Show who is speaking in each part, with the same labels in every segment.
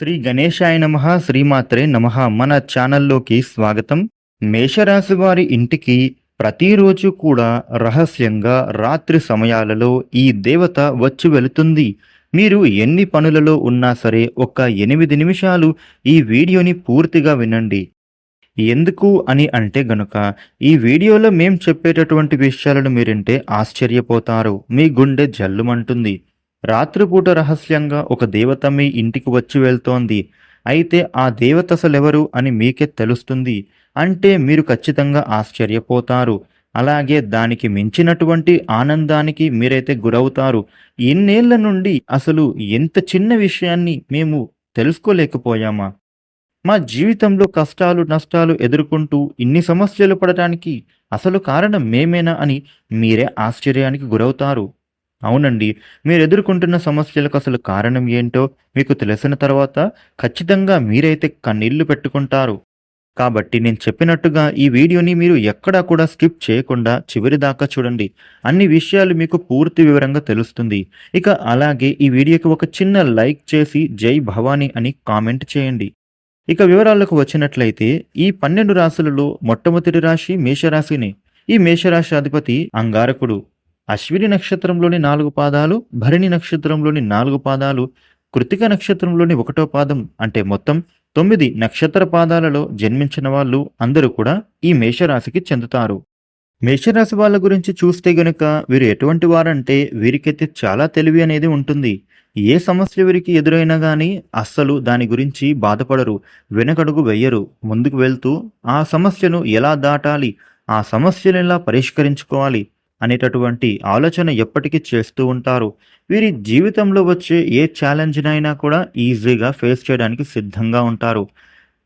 Speaker 1: శ్రీ గణేశాయ నమ శ్రీమాత్రే నమ. మన ఛానల్లోకి స్వాగతం. మేషరాశి వారి ఇంటికి ప్రతిరోజు కూడా రహస్యంగా రాత్రి సమయాలలో ఈ దేవత వచ్చి వెళుతుంది. మీరు ఎన్ని పనులలో ఉన్నా సరే ఒక ఎనిమిది నిమిషాలు ఈ వీడియోని పూర్తిగా వినండి. ఎందుకు అని అంటే గనుక ఈ వీడియోలో మేం చెప్పేటటువంటి విషయాలను మీరింటే ఆశ్చర్యపోతారు. మీ గుండె జల్లుమంటుంది. రాత్రిపూట రహస్యంగా ఒక దేవత మీ ఇంటికి వచ్చి వెళ్తోంది. అయితే ఆ దేవత అసలెవరు అని మీకే తెలుస్తుంది. అంటే మీరు ఖచ్చితంగా ఆశ్చర్యపోతారు. అలాగే దానికి మించినటువంటి ఆనందానికి మీరైతే గురవుతారు. ఇన్నేళ్ళ నుండి అసలు ఎంత చిన్న విషయాన్ని మేము తెలుసుకోలేకపోయామా? మా జీవితంలో కష్టాలు నష్టాలు ఎదుర్కొంటూ ఇన్ని సమస్యలు పడటానికి అసలు కారణం మేమేనా అని మీరే ఆశ్చర్యానికి గురవుతారు. అవునండి. మీరు ఎదుర్కొంటున్న సమస్యలకు అసలు కారణం ఏంటో మీకు తెలిసిన తర్వాత ఖచ్చితంగా మీరైతే కన్నీళ్ళు పెట్టుకుంటారు. కాబట్టి నేను చెప్పినట్టుగా ఈ వీడియోని మీరు ఎక్కడా కూడా స్కిప్ చేయకుండా చివరి దాకా చూడండి. అన్ని విషయాలు మీకు పూర్తి వివరంగా తెలుస్తుంది. ఇక అలాగే ఈ వీడియోకి ఒక చిన్న లైక్ చేసి జై భవానీ అని కామెంట్ చేయండి. ఇక వివరాలకు వచ్చినట్లయితే ఈ పన్నెండు రాశులలో మొట్టమొదటి రాశి మేషరాశిని. ఈ మేషరాశి అధిపతి అంగారకుడు. అశ్విని నక్షత్రంలోని నాలుగు పాదాలు భరణి నక్షత్రంలోని నాలుగు పాదాలు కృతిక నక్షత్రంలోని ఒకటో పాదం అంటే మొత్తం తొమ్మిది నక్షత్ర పాదాలలో జన్మించిన వాళ్ళు అందరూ కూడా ఈ మేషరాశికి చెందుతారు. మేషరాశి వాళ్ళ గురించి చూస్తే గనుక వీరు ఎటువంటి వారంటే వీరికైతే చాలా తెలివి అనేది ఉంటుంది. ఏ సమస్య వీరికి ఎదురైనా కానీ అస్సలు దాని గురించి బాధపడరు వెనకడుగు వెయ్యరు ముందుకు వెళ్తూ ఆ సమస్యను ఎలా దాటాలి ఆ సమస్యను ఎలా పరిష్కరించుకోవాలి అనేటటువంటి ఆలోచన ఎప్పటికీ చేస్తూ ఉంటారు. వీరి జీవితంలో వచ్చే ఏ ఛాలెంజ్నైనా కూడా ఈజీగా ఫేస్ చేయడానికి సిద్ధంగా ఉంటారు.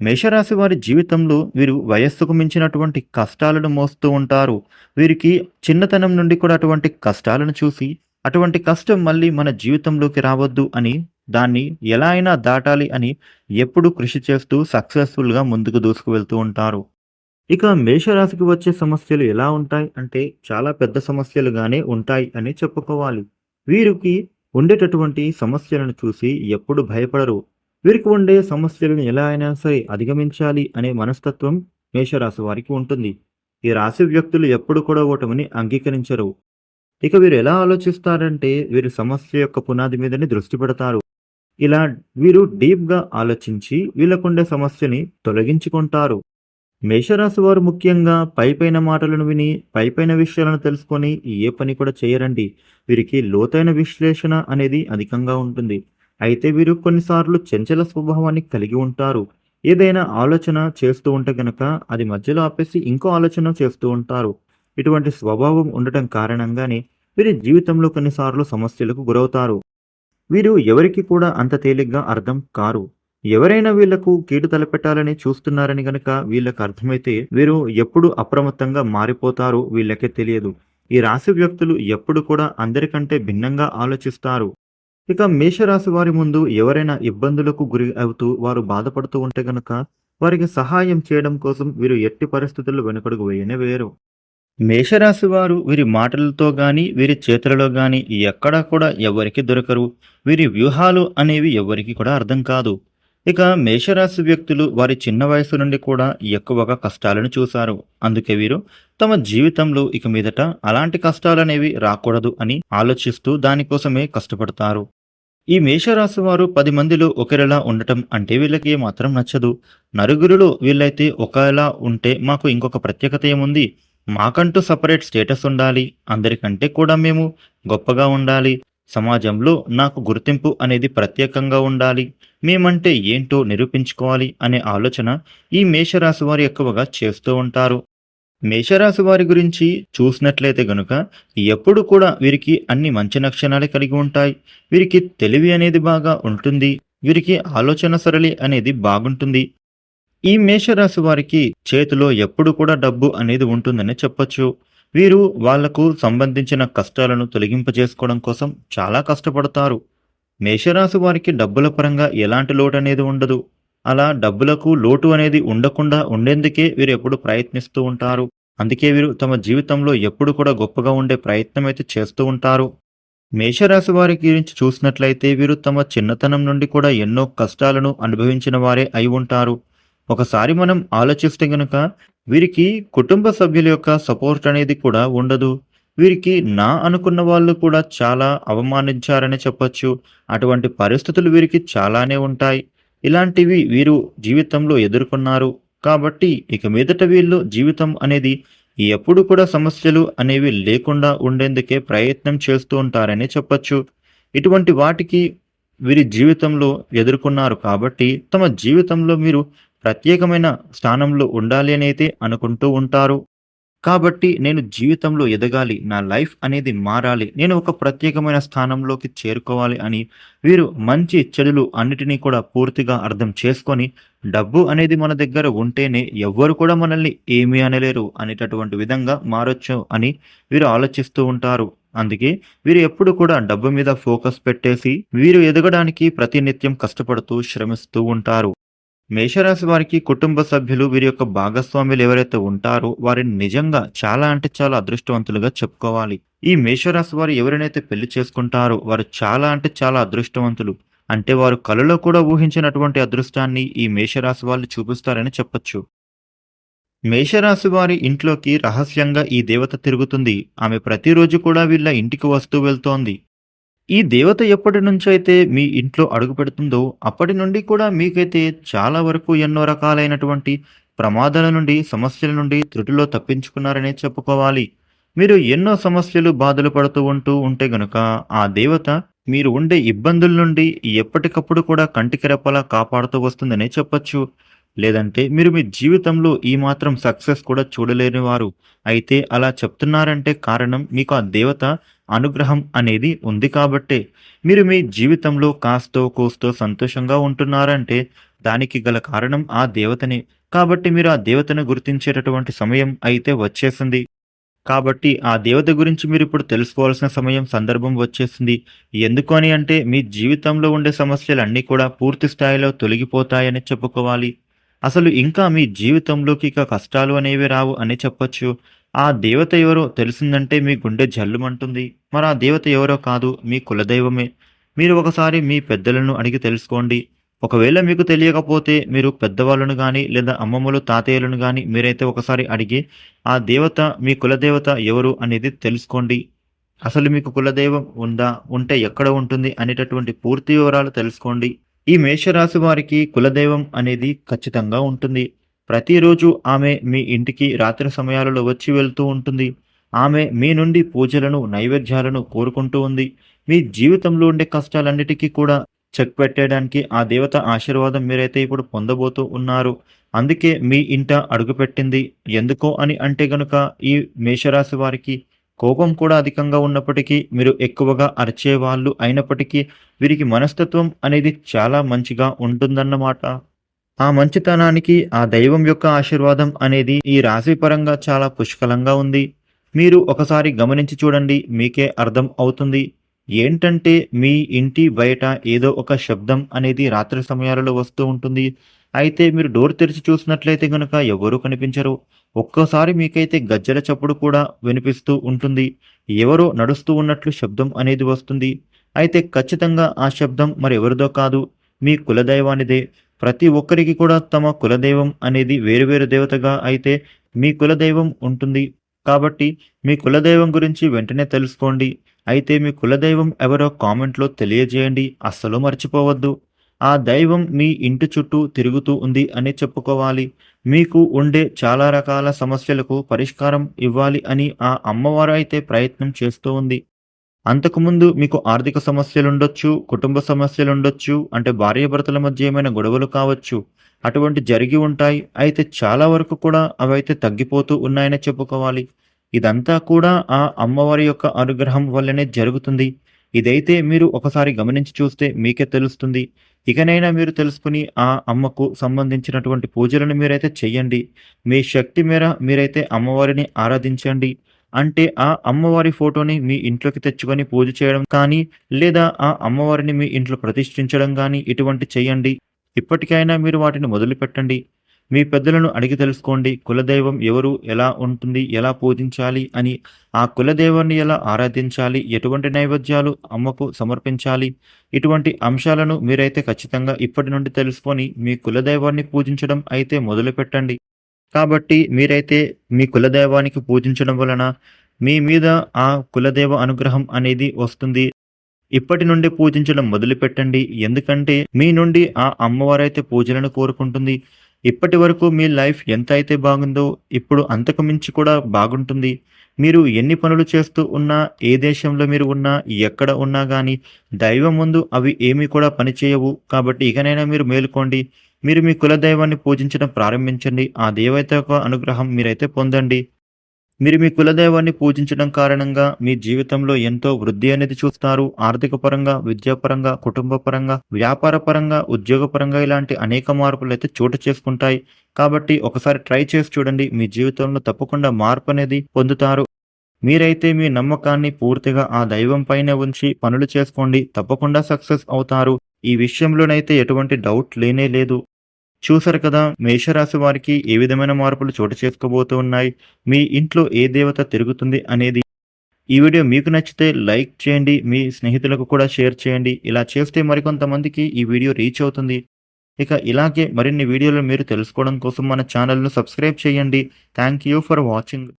Speaker 1: మేషరాశి వారి జీవితంలో వీరు వయస్సుకు మించినటువంటి కష్టాలను మోస్తూ ఉంటారు. వీరికి చిన్నతనం నుండి కూడా అటువంటి కష్టాలను చూసి అటువంటి కష్టం మళ్ళీ మన జీవితంలోకి రావద్దు అని దాన్ని ఎలా అయినా దాటాలి అని ఎప్పుడు కృషి చేస్తూ సక్సెస్ఫుల్గా ముందుకు దూసుకు వెళ్తూ ఉంటారు. ఇక మేషరాశికి వచ్చే సమస్యలు ఎలా ఉంటాయి? అంటే చాలా పెద్ద సమస్యలుగానే ఉంటాయి అని చెప్పుకోవాలి. వీరికి ఉండేటటువంటి సమస్యలను చూసి ఎప్పుడు భయపడరు. వీరికి ఉండే సమస్యలను ఎలా అయినా సరే అధిగమించాలి అనే మనస్తత్వం మేషరాశి వారికి ఉంటుంది. ఈ రాశి వ్యక్తులు ఎప్పుడు కూడా ఓటమిని అంగీకరించరు. ఇక వీరు ఎలా ఆలోచిస్తారంటే వీరు సమస్య యొక్క పునాది మీదనే దృష్టి పెడతారు. ఇలా వీరు డీప్గా ఆలోచించి వీళ్ళకుండే సమస్యని తొలగించుకుంటారు. మేషరాశి వారు ముఖ్యంగా పైపైన మాటలను విని పైపైన విషయాలను తెలుసుకొని ఏ పని కూడా చేయరండి. వీరికి లోతైన విశ్లేషణ అనేది అధికంగా ఉంటుంది. అయితే వీరు కొన్నిసార్లు చంచల స్వభావాన్ని కలిగి ఉంటారు. ఏదైనా ఆలోచన చేస్తూ ఉంటే గనక అది మధ్యలో ఆపేసి ఇంకో ఆలోచన చేస్తూ ఉంటారు. ఇటువంటి స్వభావం ఉండటం కారణంగానే వీరి జీవితంలో కొన్నిసార్లు సమస్యలకు గురవుతారు. వీరు ఎవరికి కూడా అంత తేలిగ్గా అర్థం కారు. ఎవరైనా వీళ్ళకు కీడు తలపెట్టాలని చూస్తున్నారని గనక వీళ్ళకు అర్థమైతే వీరు ఎప్పుడు అప్రమత్తంగా మారిపోతారు వీళ్ళకే తెలియదు. ఈ రాశి వ్యక్తులు ఎప్పుడు కూడా అందరికంటే భిన్నంగా ఆలోచిస్తారు. ఇక మేషరాశి వారి ముందు ఎవరైనా ఇబ్బందులకు గురి అవుతూ వారు బాధపడుతూ ఉంటే గనక వారికి సహాయం చేయడం కోసం వీరు ఎట్టి పరిస్థితుల్లో వెనుకడుగు వేయనే వేరు. మేషరాశి వారు వీరి మాటలతో గాని వీరి చేతులలో గాని ఎక్కడా కూడా ఎవరికి దొరకరు. వీరి వ్యూహాలు అనేవి ఎవరికి కూడా అర్థం కాదు. ఇక మేషరాశి వ్యక్తులు వారి చిన్న వయసు నుండి కూడా ఎక్కువగా కష్టాలను చూశారు. అందుకే వీరు తమ జీవితంలో ఇక మీదట అలాంటి కష్టాలనేవి రాకూడదు అని ఆలోచిస్తూ దానికోసమే కష్టపడతారు. ఈ మేషరాశి వారు పది మందిలో ఒకరిలా ఉండటం అంటే వీళ్ళకి మాత్రం నచ్చదు. నలుగురిలో వీళ్ళైతే ఒకలా ఉంటే మాకు ఇంకొక ప్రత్యేకత ఏముంది? మాకంటూ సపరేట్ స్టేటస్ ఉండాలి. అందరికంటే కూడా మేము గొప్పగా ఉండాలి. సమాజంలో నాకు గుర్తింపు అనేది ప్రత్యేకంగా ఉండాలి. మేమంటే ఏంటో నిరూపించుకోవాలి అనే ఆలోచన ఈ మేషరాశి వారు ఎక్కువగా చేస్తూ ఉంటారు. మేషరాశి వారి గురించి చూసినట్లయితే గనుక ఎప్పుడు కూడా వీరికి అన్ని మంచి లక్షణాలే కలిగి ఉంటాయి. వీరికి తెలివి అనేది బాగా ఉంటుంది. వీరికి ఆలోచన సరళి అనేది బాగుంటుంది. ఈ మేషరాశి వారికి చేతిలో ఎప్పుడు కూడా డబ్బు అనేది ఉంటుందని చెప్పొచ్చు. వీరు వాళ్ళకు సంబంధించిన కష్టాలను తొలగింపజేసుకోవడం కోసం చాలా కష్టపడతారు. మేషరాశి వారికి డబ్బుల పరంగా ఎలాంటి లోటు అనేది ఉండదు. అలా డబ్బులకు లోటు అనేది ఉండకుండా ఉండేందుకే వీరు ఎప్పుడు ప్రయత్నిస్తూ ఉంటారు. అందుకే వీరు తమ జీవితంలో ఎప్పుడు కూడా గొప్పగా ఉండే ప్రయత్నం అయితే చేస్తూ ఉంటారు. మేషరాశి వారి గురించి చూసినట్లయితే వీరు తమ చిన్నతనం నుండి కూడా ఎన్నో కష్టాలను అనుభవించిన వారే అయి ఉంటారు. ఒకసారి మనం ఆలోచిస్తే గనుక వీరికి కుటుంబ సభ్యుల యొక్క సపోర్ట్ అనేది కూడా ఉండదు. వీరికి నా అనుకున్న వాళ్ళు కూడా చాలా అవమానించారని చెప్పొచ్చు. అటువంటి పరిస్థితులు వీరికి చాలానే ఉంటాయి. ఇలాంటివి వీరు జీవితంలో ఎదుర్కొన్నారు. కాబట్టి ఇక మీదట వీళ్ళు జీవితం అనేది ఎప్పుడు కూడా సమస్యలు అనేవి లేకుండా ఉండేందుకే ప్రయత్నం చేస్తూ ఉంటారని చెప్పొచ్చు. ఇటువంటి వాటికి వీరి జీవితంలో ఎదుర్కొన్నారు కాబట్టి తమ జీవితంలో మీరు ప్రత్యేకమైన స్థానంలో ఉండాలి అని అయితే అనుకుంటూ ఉంటారు. కాబట్టి నేను జీవితంలో ఎదగాలి నా లైఫ్ అనేది మారాలి నేను ఒక ప్రత్యేకమైన స్థానంలోకి చేరుకోవాలి అని వీరు మంచి చెడులు అన్నిటినీ కూడా పూర్తిగా అర్థం చేసుకొని డబ్బు అనేది మన దగ్గర ఉంటేనే ఎవ్వరు కూడా మనల్ని ఏమీ అనలేరు అనేటటువంటి విధంగా మారొచ్చు అని వీరు ఆలోచిస్తూ ఉంటారు. అందుకే వీరు ఎప్పుడు కూడా డబ్బు మీద ఫోకస్ పెట్టేసి వీరు ఎదగడానికి ప్రతినిత్యం కష్టపడుతూ శ్రమిస్తూ ఉంటారు. మేషరాశి వారికి కుటుంబ సభ్యులు వీరి యొక్క భాగస్వాములు ఎవరైతే ఉంటారో వారిని నిజంగా చాలా అంటే చాలా అదృష్టవంతులుగా చెప్పుకోవాలి. ఈ మేషరాశి వారు ఎవరినైతే పెళ్ళి చేసుకుంటారో వారు చాలా అంటే చాలా అదృష్టవంతులు. అంటే వారు కలలో కూడా ఊహించినటువంటి అదృష్టాన్ని ఈ మేషరాశి వాళ్ళు చూపిస్తారని చెప్పొచ్చు. మేషరాశి వారి ఇంట్లోకి రహస్యంగా ఈ దేవత తిరుగుతుంది. ఆమె ప్రతిరోజు కూడా వీళ్ళ ఇంటికి వస్తూ వెళ్తోంది. ఈ దేవత ఎప్పటి నుంచి అయితే మీ ఇంట్లో అడుగు పెడుతుందో అప్పటి నుండి కూడా మీకైతే చాలా వరకు ఎన్నో రకాలైనటువంటి ప్రమాదాల నుండి సమస్యల నుండి త్రుటిలో తప్పించుకున్నారనే చెప్పుకోవాలి. మీరు ఎన్నో సమస్యలు బాధలు పడుతూ ఉంటూ ఉంటే గనుక ఆ దేవత మీరు ఉండే ఇబ్బందుల నుండి ఎప్పటికప్పుడు కూడా కంటికి రెప్పలా కాపాడుతూ వస్తుందనే చెప్పొచ్చు. లేదంటే మీరు మీ జీవితంలో ఈ మాత్రం సక్సెస్ కూడా చూడలేని వారు అయితే అలా చెప్తున్నారంటే కారణం మీకు ఆ దేవత అనుగ్రహం అనేది ఉంది కాబట్టే. మీరు మీ జీవితంలో కాస్తో కోస్తో సంతోషంగా ఉంటున్నారంటే దానికి గల కారణం ఆ దేవతనే. కాబట్టి మీరు ఆ దేవతను గుర్తించేటటువంటి సమయం అయితే వచ్చేసింది. కాబట్టి ఆ దేవత గురించి మీరు ఇప్పుడు తెలుసుకోవాల్సిన సమయం సందర్భం వచ్చేసింది. ఎందుకు అని అంటే మీ జీవితంలో ఉండే సమస్యలన్నీ కూడా పూర్తి స్థాయిలో తొలగిపోతాయని చెప్పుకోవాలి. అసలు ఇంకా మీ జీవితంలోకి ఇక కష్టాలు అనేవి రావు అని చెప్పొచ్చు. ఆ దేవత ఎవరో తెలిసిందంటే మీ గుండె జల్లుమంటుంది. మరి ఆ దేవత ఎవరో కాదు మీ కులదైవమే. మీరు ఒకసారి మీ పెద్దలను అడిగి తెలుసుకోండి. ఒకవేళ మీకు తెలియకపోతే మీరు పెద్దవాళ్ళను కానీ లేదా అమ్మమ్మలు తాతయ్యలను కానీ మీరైతే ఒకసారి అడిగి ఆ దేవత మీ కులదేవత ఎవరు అనేది తెలుసుకోండి. అసలు మీకు కులదైవం ఉందా? ఉంటే ఎక్కడ ఉంటుంది? అనేటటువంటి పూర్తి వివరాలు తెలుసుకోండి. ఈ మేషరాశి వారికి కులదైవం అనేది ఖచ్చితంగా ఉంటుంది. ప్రతిరోజు ఆమె మీ ఇంటికి రాత్రి సమయాలలో వచ్చి వెళ్తూ ఉంటుంది. ఆమె మీ నుండి పూజలను నైవేద్యాలను కోరుకుంటూ ఉంది. మీ జీవితంలో ఉండే కష్టాలన్నిటికీ కూడా చెక్ పెట్టడానికి ఆ దేవత ఆశీర్వాదం మీరైతే ఇప్పుడు పొందబోతూ ఉన్నారు. అందుకే మీ ఇంట అడుగుపెట్టింది. ఎందుకో అని అంటే గనుక ఈ మేషరాశి వారికి కోపం కూడా అధికంగా ఉన్నప్పటికీ మీరు ఎక్కువగా అరిచే వాళ్ళు అయినప్పటికీ వీరికి మనస్తత్వం అనేది చాలా మంచిగా ఉంటుందన్నమాట. ఆ మంచితనానికి ఆ దైవం యొక్క ఆశీర్వాదం అనేది ఈ రాశి పరంగా చాలా పుష్కలంగా ఉంది. మీరు ఒకసారి గమనించి చూడండి మీకే అర్థం అవుతుంది. ఏంటంటే మీ ఇంటి బయట ఏదో ఒక శబ్దం అనేది రాత్రి సమయాలలో వస్తూ ఉంటుంది. అయితే మీరు డోర్ తెరిచి చూసినట్లయితే కనుక ఎవరూ కనిపించరు. ఒక్కోసారి మీకైతే గజ్జల చప్పుడు కూడా వినిపిస్తూ ఉంటుంది. ఎవరో నడుస్తూ ఉన్నట్లు శబ్దం అనేది వస్తుంది. అయితే ఖచ్చితంగా ఆ శబ్దం మరి ఎవరిదో కాదు. మీ కులదైవానిదే. ప్రతి ఒక్కరికి కూడా తమ కులదైవం అనేది వేరువేరు దేవతగా అయితే మీ కులదైవం ఉంటుంది. కాబట్టి మీ కులదైవం గురించి వెంటనే తెలుసుకోండి. అయితే మీ కులదైవం ఎవరో కామెంట్లో తెలియజేయండి. అస్సలు మర్చిపోవద్దు. ఆ దైవం మీ ఇంటి చుట్టూ తిరుగుతూ ఉంది అని చెప్పుకోవాలి. మీకు ఉండే చాలా రకాల సమస్యలకు పరిష్కారం ఇవ్వాలి అని ఆ అమ్మవారు అయితే ప్రయత్నం చేస్తూ ఉంది. అంతకుముందు మీకు ఆర్థిక సమస్యలు ఉండొచ్చు కుటుంబ సమస్యలు ఉండొచ్చు అంటే భార్యాభర్తల మధ్య ఏమైనా గొడవలు కావచ్చు అటువంటి జరిగి ఉంటాయి. అయితే చాలా వరకు కూడా అవైతే తగ్గిపోతూ ఉన్నాయని చెప్పుకోవాలి. ఇదంతా కూడా ఆ అమ్మవారి యొక్క అనుగ్రహం వల్లనే జరుగుతుంది. ఇదైతే మీరు ఒకసారి గమనించి చూస్తే మీకే తెలుస్తుంది. ఇకనైనా మీరు తెలుసుకుని ఆ అమ్మకు సంబంధించినటువంటి పూజలను మీరైతే చెయ్యండి. మీ శక్తి మేర మీరైతే అమ్మవారిని ఆరాధించండి. అంటే ఆ అమ్మవారి ఫోటోని మీ ఇంట్లోకి తెచ్చుకొని పూజ చేయడం కానీ లేదా ఆ అమ్మవారిని మీ ఇంట్లో ప్రతిష్ఠించడం కానీ ఇటువంటి చేయండి ఇప్పటికైనా మీరు వాటిని మొదలు పెట్టండి మీ పెద్దలను అడిగి తెలుసుకోండి కులదైవం ఎవరు ఎలా ఉంటుంది ఎలా పూజించాలి అని. ఆ కులదైవాన్ని ఎలా ఆరాధించాలి ఎటువంటి నైవేద్యాలు అమ్మకు సమర్పించాలి ఇటువంటి అంశాలను మీరైతే ఖచ్చితంగా ఇప్పటి నుండి తెలుసుకొని మీ కులదైవాన్ని పూజించడం అయితే మొదలుపెట్టండి. కాబట్టి మీరైతే మీ కులదైవానికి పూజించడం వలన మీ మీద ఆ కులదేవ అనుగ్రహం అనేది వస్తుంది. ఇప్పటి నుండి పూజించడం మొదలుపెట్టండి. ఎందుకంటే మీ నుండి ఆ అమ్మవారైతే పూజలను కోరుకుంటుంది. ఇప్పటి వరకు మీ లైఫ్ ఎంత అయితే బాగుందో ఇప్పుడు అంతకు మించి కూడా బాగుంటుంది. మీరు ఎన్ని పనులు చేస్తూ ఉన్నా ఏ దేశంలో మీరు ఉన్నా ఎక్కడ ఉన్నా కానీ దైవం ముందు అవి ఏమీ కూడా పనిచేయవు. కాబట్టి ఇకనైనా మీరు మేలుకోండి. మీరు మీ కులదైవాన్ని పూజించడం ప్రారంభించండి. ఆ దేవత యొక్క అనుగ్రహం మీరైతే పొందండి. మీరు మీ కులదైవాన్ని పూజించడం కారణంగా మీ జీవితంలో ఎంతో వృద్ధి అనేది చూస్తారు. ఆర్థిక పరంగా విద్యాపరంగా కుటుంబ పరంగా వ్యాపార పరంగా ఉద్యోగపరంగా ఇలాంటి అనేక మార్పులు అయితే చోటు చేసుకుంటాయి. కాబట్టి ఒకసారి ట్రై చేసి చూడండి. మీ జీవితంలో తప్పకుండా మార్పు అనేది పొందుతారు. మీరైతే మీ నమ్మకాన్ని పూర్తిగా ఆ దైవం పైన ఉంచి పనులు చేసుకోండి. తప్పకుండా సక్సెస్ అవుతారు. ఈ విషయంలోనైతే ఎటువంటి డౌట్ లేనే లేదు. చూసారు కదా మేషరాశి వారికి ఏ విధమైన మార్పులు చోటు చేసుకోబోతూ ఉన్నాయి? మీ ఇంట్లో ఏ దేవత తిరుగుతుంది అనేది ఈ వీడియో మీకు నచ్చితే లైక్ చేయండి మీ స్నేహితులకు కూడా షేర్ చేయండి. ఇలా చేస్తే మరికొంతమందికి ఈ వీడియో రీచ్ అవుతుంది. ఇక ఇలాగే మరిన్ని వీడియోలు మీరు తెలుసుకోవడం కోసం మన ఛానల్ను సబ్స్క్రైబ్ చేయండి. Thank you for watching.